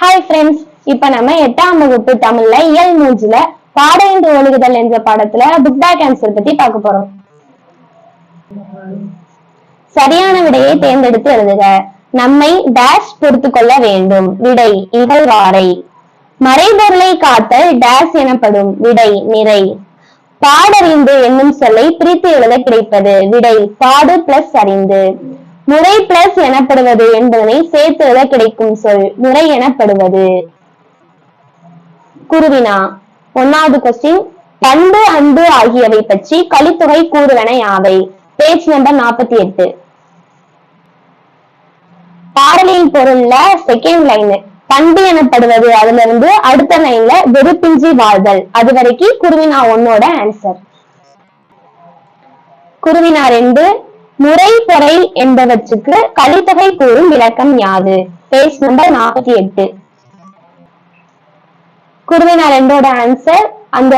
Hi friends இப்ப நம்ம எட்டாம் வகுப்பு தமிழ்ல இயல் மூஞ்சுல பாடைந்து ஒழுகுதல் என்ற பாடத்துல புக் கேன்சர் பத்தி பார்க்க போறோம். சரியான விடையை தேர்ந்தெடுத்து எழுதுக. நம்மை டேஷ் பொறுத்து கொள்ள வேண்டும். விடை இகழ்வாரை. மறைபொருளை காத்தல் டேஷ் எனப்படும். விடை நிறை. பாடறிந்து என்னும் சொல்லை பிரித்து எழுத கிடைப்பது. விடை பாடு பிளஸ் அறிந்து. முறை பிளஸ் எனப்படுவது என்பதனை சேர்த்து எழுத கிடைக்கும் சொல். முறை எனப்படுவது. குருவினா ஒன்னாவது கொஸ்டின் பண்பு அன்பு ஆகியவை பற்றி கலித்தொகை கூறுவன யாவை? பேஜ் நம்பர் நாற்பத்தி எட்டு. பாடலின் பொருள்ல செகண்ட் லைன் பண்பு எனப்படுவது அதுல இருந்து அடுத்த லைன்ல வெறுப்பின்றி வாழ்தல். அது வரைக்கும் குருவினா ஒன்னோட ஆன்சர் குருவினா ரெண்டு முறை பொறை என்பவற்றுக்கு கலித்தொகை கூறும் விளக்கம் யாது? பேஜ் நம்பர் நாற்பத்தி எட்டு. குருவினா ரெண்டோட ஆன்சர் அந்த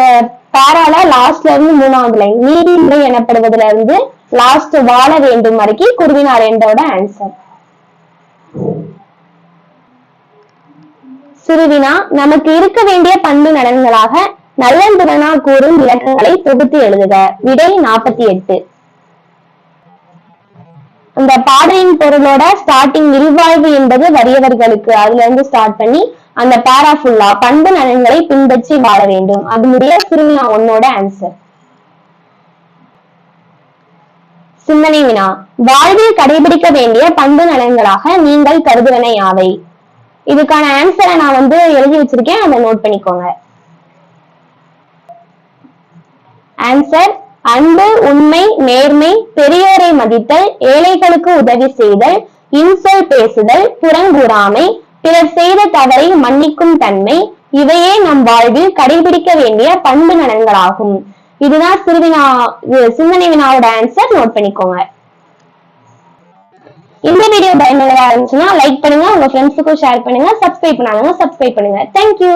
பாரால லாஸ்ட்ல இருந்து மூணாவது லைன் நீதிமுறை எனப்படுவதுல இருந்து லாஸ்ட் வாழ வேண்டும் வரைக்கும் குருவினா ரெண்டோட ஆன்சர் சிறுவினா நமக்கு இருக்க வேண்டிய பண்பு நலன்களாக நல்லந்துடனா கூறும் விளக்கங்களை தொகுத்து எழுதுக. விடை நாற்பத்தி எட்டு. அந்த பாடலின் பொருளோட ஸ்டார்டிங் இல்வாழ்வு என்பது வறியவர்களுக்கு அதுல இருந்து ஸ்டார்ட் பண்ணி அந்த பேரா ஃபுல்லா பண்பு நலன்களை பின்பற்றி வாழ வேண்டும். அதனுடைய சிறுமியா ஒன்னோட ஆன்சர் சிந்தனை வினா. வாழ்வில் கடைபிடிக்க வேண்டிய பண்பு நலன்களாக நீங்கள் கருதுவன யாவை? இதுக்கான ஆன்சரை நான் வந்து எழுதி வச்சிருக்கேன். அதை நோட் பண்ணிக்கோங்க. ஆன்சர் அன்பு உண்மை நேர்மை பெரிய மதித்தல் ஏழைகளுக்கு உதவி செய்தல் இன்சொல் பேசுதல் புறங்கூறாமை பிறர் செய்த தவறை மன்னிக்கும் தன்மை இவையே நம் வாழ்வில் கடைபிடிக்க வேண்டிய பண்பு நலன்களாகும். இதுதான் சிறுவினா சிந்தனை வினாவோட ஆன்சர் நோட் பண்ணிக்கோங்க. இந்த வீடியோ பயனுள்ளதா இருந்துச்சுன்னா லைக் பண்ணுங்க உங்க ஃப்ரெண்ட்ஸுக்கும் ஷேர் பண்ணுங்க சப்ஸ்கிரைப் பண்ணாங்க சப்ஸ்கிரைப் பண்ணுங்க. தேங்க்யூ